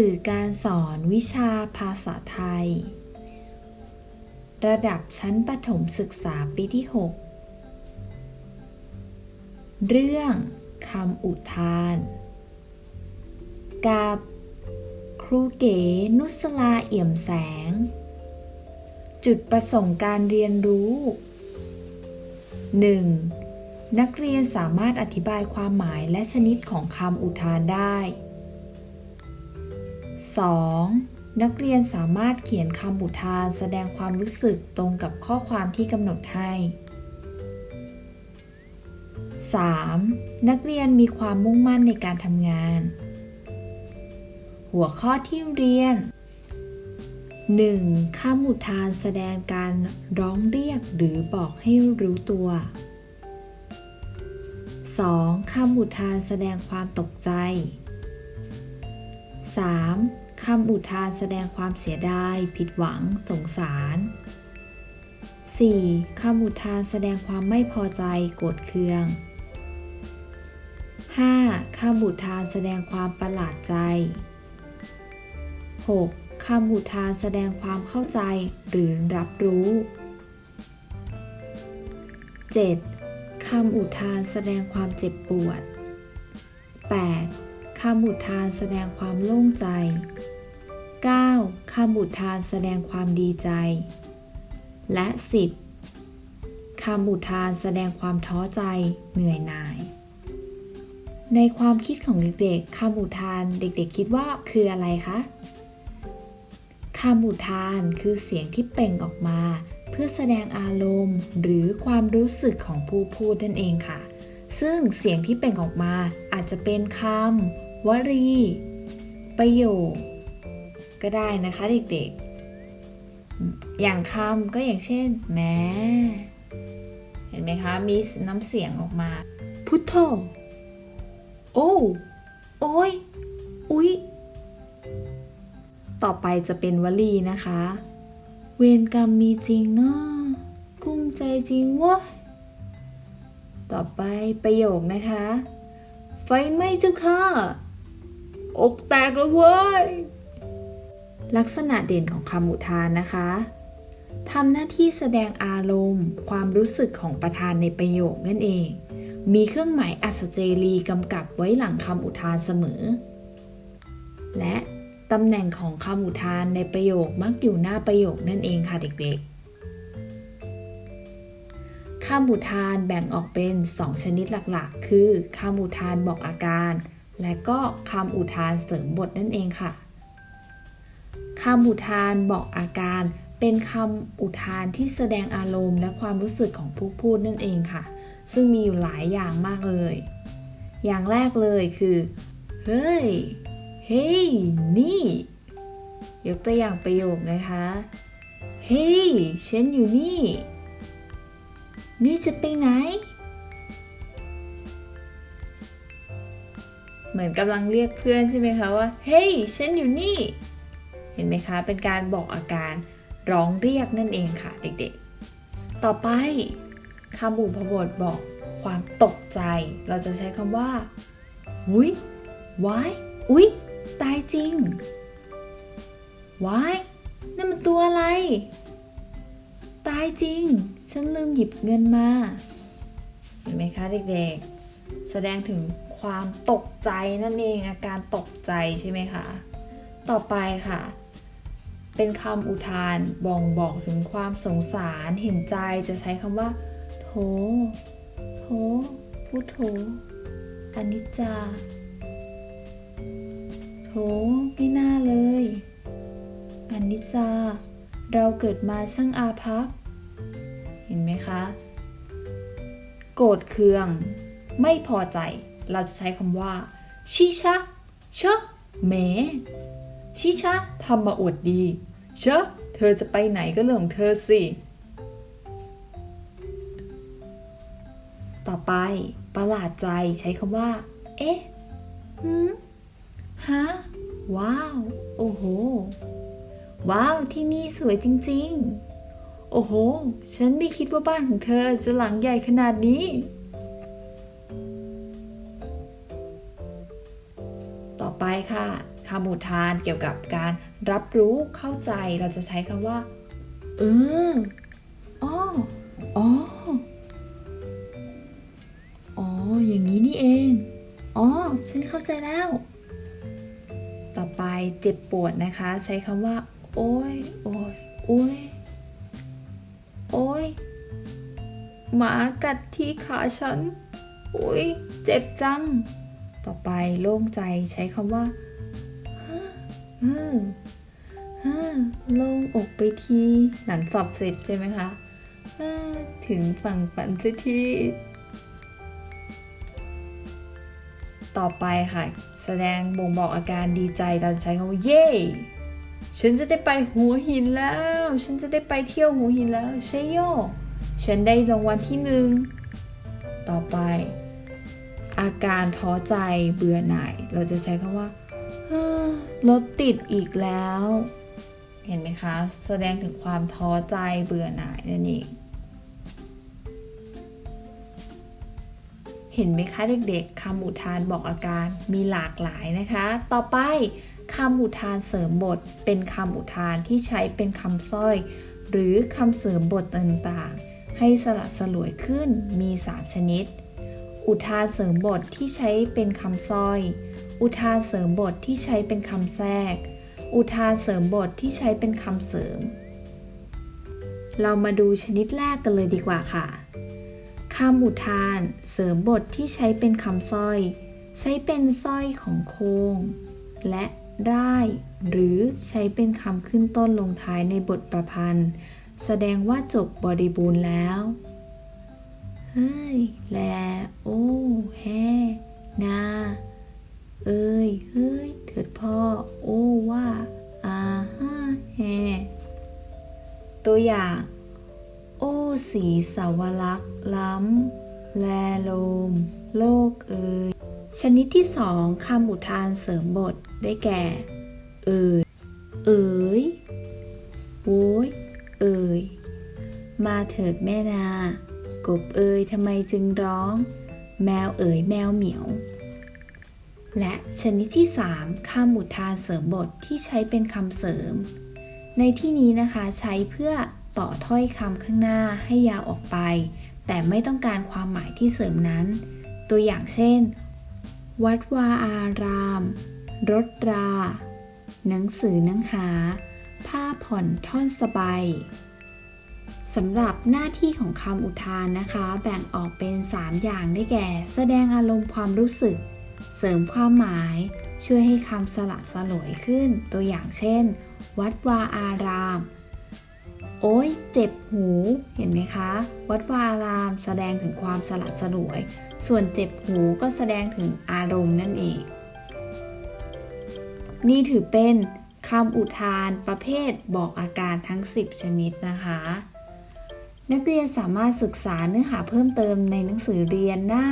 สื่อการสอนวิชาภาษาไทย ระดับชั้นประถมศึกษาปีที่ 6 เรื่องคำอุทาน กับครูเก๋นุสลาเอี่ยมแสง จุดประสงค์การเรียนรู้ 1. นักเรียนสามารถอธิบายความหมายและชนิดของคำอุทานได้ 2. นักเรียนสามารถเขียนคำอุทานแสดงความรู้สึกตรงกับข้อความที่กำหนดให้ 3. นักเรียนมีความมุ่งมั่นในการทำงาน หัวข้อที่เรียน 1. คำอุทานแสดงการร้องเรียกหรือบอกให้รู้ตัว 2. คำอุทานแสดงความตกใจ 3. คำอุทานแสดงความเสียดาย ผิดหวัง สงสาร 4. คำอุทานแสดงความไม่พอใจ โกรธเคือง 5. คำอุทานแสดงความประหลาดใจ 6. คำอุทานแสดงความเข้าใจหรือรับรู้ 7. คำอุทานแสดงความเจ็บปวด 8. คำอุทานแสดงความโล่งใจ 9. คำอุทานแสดงความดีใจ และ 10. คำอุทานแสดงความท้อใจเหนื่อยหน่าย ในความคิดของเด็กๆคำอุทานเด็กๆ คิดว่าคืออะไรคะคำอุทานคือเสียงที่เปล่งออกมา เพื่อแสดงอารมณ์ หรือความรู้สึกของผู้พูดนั่นเองค่ะ ซึ่งเสียงที่เปล่งออกมาอาจจะเป็นคำวลีประโยค ก็ได้นะคะเด็กๆ อย่างคำก็อย่างเช่น แม้เห็นไหมคะ มีน้ำเสียงออกมา พุทโธโอ้โอ้ยอุ๊ย ต่อไปจะเป็นวลีนะคะ เวรกรรมมีจริงเนาะกุ้มใจจริงวะต่อไปประโยคนะคะ ไฟไหม้เจ้าค่ะ อกแตกแล้วเว้ย ลักษณะเด่นของคำอุทานนะคะทำหน้าที่แสดงอารมณ์ ความรู้สึกของประธานในประโยคนั่นเอง มีเครื่องหมายอัศเจรีกำกับไว้หลังคำอุทานเสมอ และตำแหน่งของคำอุทานในประโยคมักอยู่หน้าประโยคนั่นเองค่ะเด็กๆคำอุทานแบ่งออกเป็น 2 ชนิดหลักๆ คือคำอุทานบอกอาการ และก็คำอุทานเสริมบทนั่นเองค่ะ คำอุทานบอกอาการ เป็นคำอุทานที่แสดงอารมณ์ และความรู้สึกของผู้พูดนั่นเองค่ะ ซึ่งมีอยู่หลายอย่างมากเลย อย่างแรกเลยคือ เฮ้ย เฮ้ย นี่ ยกตัวอย่างประโยคนะคะ เฮ้ย ฉันอยู่นี่ นี่จะไปไหน เหมือนกำลังเรียกเพื่อนใช่ไหมคะว่า เฮ้ย ฉันอยู่นี่ เห็นไหมคะ เป็นการบอกอาการร้องเรียกนั่นเองค่ะเด็กๆ ต่อไปคำบุพบทบอกความตกใจ เราจะใช้คำว่าอุ้ยวายอุ๊ยตายจริงว้ายนั่นมันตัวอะไร ตายจริง ฉันลืมหยิบเงินมา เห็นไหมคะเด็กๆ แสดงถึงความตกใจนั่นเองอาการตกใจใช่ไหมคะ ต่อไปค่ะ เป็นคำอุทานบ่งบอกถึงความสงสารเห็นใจจะใช้คำว่า โถ โถพูดโถอนิจจา โถไม่น่าเลย อนิจจา เราเกิดมาช่างอาภัพ เห็นไหมคะ โกรธเคือง ไม่พอใจ เราจะใช้คำว่า ชิชะเชะเม ชิชะทำมาอวดดี เชอะเธอจะไปไหนก็เรื่องของเธอสิ ต่อไป ประหลาดใจใช้คำว่า เอ๊ะหืมฮะ ว้าว โอ้โห ว้าว ที่นี่สวยจริง ๆ โอ้โห ฉันไม่คิดว่าบ้านของเธอจะหลังใหญ่ขนาดนี้ ต่อไปค่ะำอุทานเกี่ยวกับการรับรู้เข้าใจเราจะใช้คำว่าเอออ๋ออ๋ออ๋อ อย่างนี้นี่เอง อ๋อ ฉันเข้าใจแล้ว ต่อไปเจ็บปวดนะคะ ใช้คำว่า โอ้ย โอ้ย โอ้ย โอ้ย หมากัดที่ขาฉัน อุ้ย เจ็บจัง ต่อไปโล่งใจใช้คำว่าฮ่าฮ่าฮ่า โล่งอกไปทีหลังสอบเสร็จใช่ไหมคะฮ่าถึงฝั่งฝันสักทีต่อไปค่ะ แสดงบ่งบอกอาการดีใจเราจะใช้คำว่าเย้ฉันจะได้ไปหัวหินแล้ว ฉันจะได้ไปเที่ยวหัวหินแล้วเชยโยฉันได้รางวัลที่หนึ่งต่อไป อาการท้อใจเบื่อหน่าย เราจะใช้คำว่า รถติดอีกแล้ว เห็นไหมคะ แสดงถึงความท้อใจเบื่อหน่ายนั่นเองเห็นไหมคะเด็กๆคำอุทานบอกอาการมีหลากหลายนะคะ ต่อไปคำอุทานเสริมบท เป็นคำอุทานที่ใช้เป็นคำสร้อย หรือคำเสริมบทต่างๆ ให้สละสลวยขึ้นมี 3 ชนิด อุทานเสริมบทที่ใช้เป็นคำสร้อย อุทานเสริมบทที่ใช้เป็นคำแทรก อุทานเสริมบทที่ใช้เป็นคำเสริม เรามาดูชนิดแรกกันเลยดีกว่าค่ะคำอุทานเสริมบทที่ใช้เป็นคำสร้อย ใช้เป็นสร้อยของโคงและได้ หรือใช้เป็นคำขึ้นต้นลงท้ายในบทประพันธ์ แสดงว่าจบบริบูรณ์แล้วเฮ้ย แล โอ้แฮ นา เอ้ย เฮ้ย เถิดพ่อ โอ้ว่าอาฮ่าแฮ ตัวอย่าง โอ้สีสาวลักษ์ล้ำ แลโลม โลกเอ่ย ชนิดที่สองคำอุทานเสริมบทได้แก่ เอ่ย เอ๋ยโว้ย เอ่ย มาเถิดแม่นา กบเอ่ยทำไมจึงร้อง แมวเอ๋ยแมวเหมียว และชนิดที่สามคำอุทานเสริมบทที่ใช้เป็นคำเสริม ในที่นี้นะคะใช้เพื่อต่อถ้อยคำข้างหน้าให้ยาวออกไป แต่ไม่ต้องการความหมายที่เสริมนั้น ตัวอย่างเช่น วัดวาอาราม รถรา หนังสือหนังหา ผ้าผ่อนท่อนสบายสำหรับหน้าที่ของคำอุทานนะคะ แบ่งออกเป็น 3 อย่างได้แก่ แสดงอารมณ์ความรู้สึก เสริมความหมาย ช่วยให้คำสละสลวยขึ้น ตัวอย่างเช่น วัดวาอาราม โอ้ยเจ็บหู เห็นไหมคะ วัดวาอารามแสดงถึงความสละสลวย ส่วนเจ็บหูก็แสดงถึงอารมณ์นั่นเอง นี่ถือเป็นคำอุทานประเภทบอกอาการทั้ง 10 ชนิดนะคะ นักเรียนสามารถศึกษาเนื้อหาเพิ่มเติมในหนังสือเรียนหน้า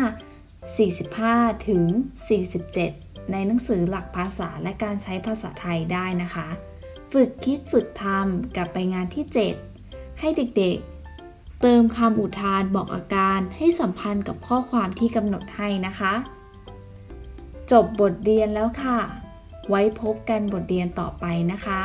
45 ถึง 47 ในหนังสือหลักภาษาและการใช้ภาษาไทยได้นะคะ ฝึกคิดฝึกทำกับไปงานที่ 7 ให้เด็กๆ เติมคำอุทานบอกอาการให้สัมพันธ์กับข้อความที่กำหนดให้นะคะ จบบทเรียนแล้วค่ะ ไว้พบกันบทเรียนต่อไปนะคะ